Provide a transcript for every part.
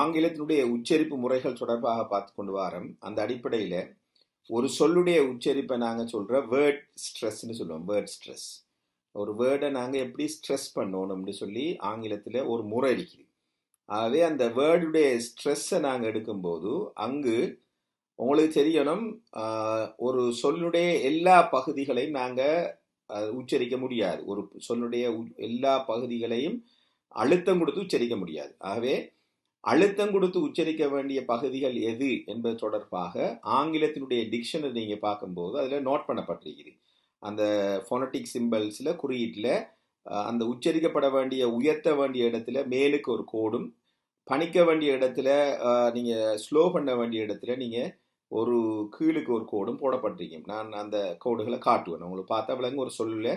ஆங்கிலத்தினுடைய உச்சரிப்பு முறைகள் தொடர்பாக பார்த்து கொண்டு வாரம். அந்த அடிப்படையில் ஒரு சொல்லுடைய உச்சரிப்பை நாங்கள் சொல்கிற வேர்ட் ஸ்ட்ரெஸ்ன்னு சொல்லுவோம் வேர்ட் ஸ்ட்ரெஸ் ஒரு வேர்டை நாங்கள் எப்படி ஸ்ட்ரெஸ் பண்ணணும்னு சொல்லி ஆங்கிலத்தில் ஒரு முறை இருக்குது. ஆகவே அந்த வேர்டுடைய ஸ்ட்ரெஸ்ஸை நாங்கள் எடுக்கும்போது அங்கு உங்களுக்கு தெரியணும் ஒரு சொல்லுடைய எல்லா பகுதிகளையும் நாங்கள் உச்சரிக்க முடியாது. ஒரு சொல்லுடைய எல்லா பகுதிகளையும் அழுத்தம் கொடுத்து உச்சரிக்க முடியாது. ஆகவே அழுத்தம் கொடுத்து உச்சரிக்க வேண்டிய பகுதிகள் எது என்பது தொடர்பாக ஆங்கிலத்தினுடைய டிக்ஷனரி நீங்கள் பார்க்கும்போது அதில் நோட் பண்ணப்பட்டிருக்குது. அந்த ஃபோனட்டிக் சிம்பிள்ஸில் குறியீட்டில் அந்த உச்சரிக்கப்பட வேண்டிய உயர்த்த வேண்டிய இடத்துல மேலுக்கு ஒரு கோடும் பணிக்க வேண்டிய இடத்துல நீங்கள் ஸ்லோ பண்ண வேண்டிய இடத்துல நீங்கள் ஒரு கீழுக்கு ஒரு கோடும் போடப்பட்டிருக்கீங்க நான் அந்த கோடுகளை காட்டுவேன். உங்களுக்கு பார்த்தா விலங்கு ஒரு சொல்லில்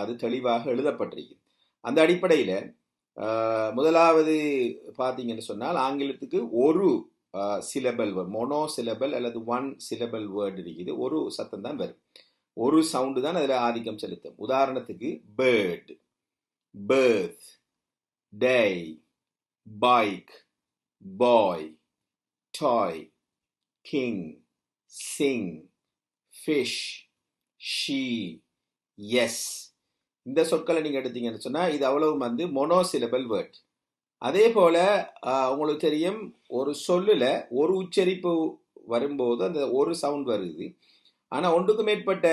அது தெளிவாக எழுதப்பட்டிருக்கு அந்த அடிப்படையில் முதலாவது பார்த்தீங்கன்னு சொன்னால் ஆங்கிலத்துக்கு ஒரு சிலபல் வேர்ட் மொனோ சிலபல் அல்லது ஒன் சிலபல் வேர்டு இருக்குது. ஒரு சத்தம் தான் வரும். ஒரு சவுண்டு தான் அதில் ஆதிக்கம் செலுத்தும். உதாரணத்துக்கு bird birthday bike boy toy king sing fish she S இந்த சொற்களை நீங்கள் எடுத்தீங்கன்னு சொன்னால் இது அவ்வளவு வந்து மொனோசிலபிள் வேர்ட் அதே போல் உங்களுக்கு தெரியும் ஒரு சொல்லில் ஒரு உச்சரிப்பு வரும்போது அந்த ஒரு சவுண்ட் வருது. ஆனால் ஒன்றுக்கு மேற்பட்ட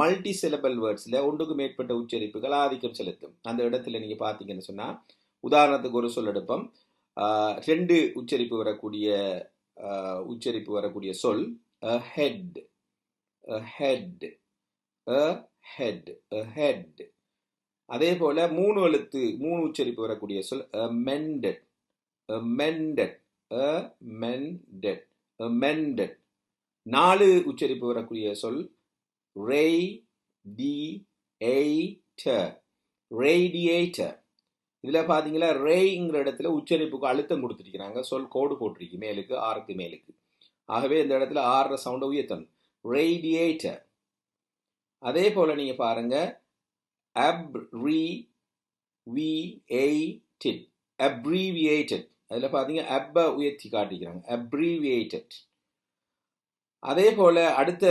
மல்டி சிலபிள் வேர்ட்ஸில் ஒன்றுக்கு மேற்பட்ட உச்சரிப்புகள் ஆதிக்கம் செலுத்தும். அந்த இடத்துல நீங்கள் பார்த்தீங்கன்னு சொன்னால் உதாரணத்துக்கு ஒரு சொல் எடுப்போம். ரெண்டு உச்சரிப்பு வரக்கூடிய உச்சரிப்பு வரக்கூடிய சொல் ஹெட் ஹெட் ஹெட் ஹெட் அதே போல மூணு எழுத்து மூணு உச்சரிப்பு வரக்கூடிய சொல் மெண்டட் மெண்டட் மெண்டட் மெண்டட் நாலு உச்சரிப்பு வரக்கூடிய சொல் ரேய் டி எய்டர் ரேடியேட்டர் இதில் பார்த்தீங்களா ரேங்கிற இடத்துல உச்சரிப்புக்கு அழுத்தம் கொடுத்துருக்கிறாங்க சொல் கோடு போட்டிருக்கு மேலுக்கு ஆறுக்கு மேலுக்கு. ஆகவே இந்த இடத்துல ஆறுற சவுண்டை உயர்த்தணும். ரேடியேட்டர் அதே போல் நீங்கள் பாருங்கள் அப்ரிவியேட்டட் அப்ரீவியேட்டட் அதில் பார்த்தீங்க அப்பை உயர்த்தி காட்டிக்கிறாங்க. அப்ரீவியேட்டட் அதே போல் அடுத்த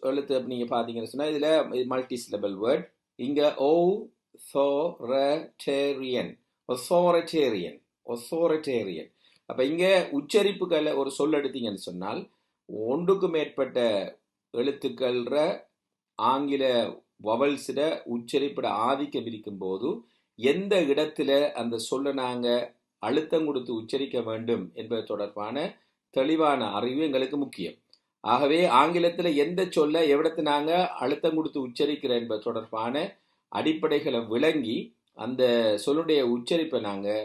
எழுத்து நீங்கள் பார்த்தீங்கன்னு சொன்னால் இதில் மல்டி சிலபல் வேர்ட் இங்கே ஓ ஒசோரட்டேரியன் ஒசோரட்டேரியன் ஒசோரட்டேரியன் அப்போ இங்கே உச்சரிப்புகளை ஒரு சொல் எடுத்தீங்கன்னு சொன்னால் ஒன்றுக்கு மேற்பட்ட எழுத்துக்கள்ற ஆங்கில வவல்ஸிட உச்சரிப்பிட ஆதிக்கம் இருக்கும்போது எந்த இடத்துல அந்த சொல்ல நாங்கள் அழுத்தம் கொடுத்து உச்சரிக்க வேண்டும் என்பது தொடர்பான தெளிவான அறிவு எங்களுக்கு முக்கியம். ஆகவே ஆங்கிலத்தில் எந்த சொல்ல எவ்விடத்து நாங்கள் அழுத்தம் கொடுத்து உச்சரிக்கிறோம் என்பது தொடர்பான அடிப்படைகளை விளங்கி அந்த சொல்லுடைய உச்சரிப்பை நாங்கள்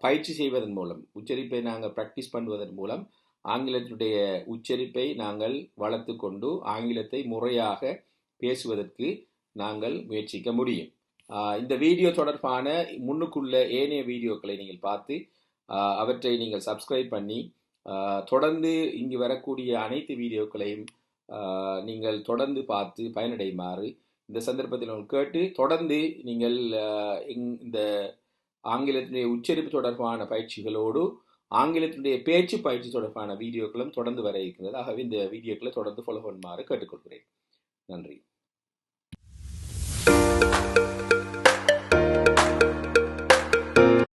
பயிற்சி செய்வதன் மூலம் உச்சரிப்பை நாங்கள் ப்ராக்டிஸ் பண்ணுவதன் மூலம் ஆங்கிலத்தினுடைய உச்சரிப்பை நாங்கள் வளர்த்து கொண்டு ஆங்கிலத்தை முறையாக பேசுவதற்கு நாங்கள் முயற்சிக்க முடியும். இந்த வீடியோ தொடர்பான முன்னுக்குள்ள ஏனைய வீடியோக்களை நீங்கள் பார்த்து அவற்றை நீங்கள் சப்ஸ்கிரைப் பண்ணி தொடர்ந்து இங்கு வரக்கூடிய அனைத்து வீடியோக்களையும் நீங்கள் தொடர்ந்து பார்த்து பயனடையுமாறு இந்த சந்தர்ப்பத்தில் உங்களுக்கு கேட்டு தொடர்ந்து நீங்கள் இந்த ஆங்கிலத்தினுடைய உச்சரிப்பு தொடர்பான பயிற்சிகளோடு ஆங்கிலத்தினுடைய பேச்சு பயிற்சி தொடர்பான வீடியோக்களும் தொடர்ந்து வர இருக்கிறது ஆகவே இந்த வீடியோக்களை தொடர்ந்து ஃபாலோ பண்ணுமாறு கேட்டுக்கொள்கிறேன். நன்றி.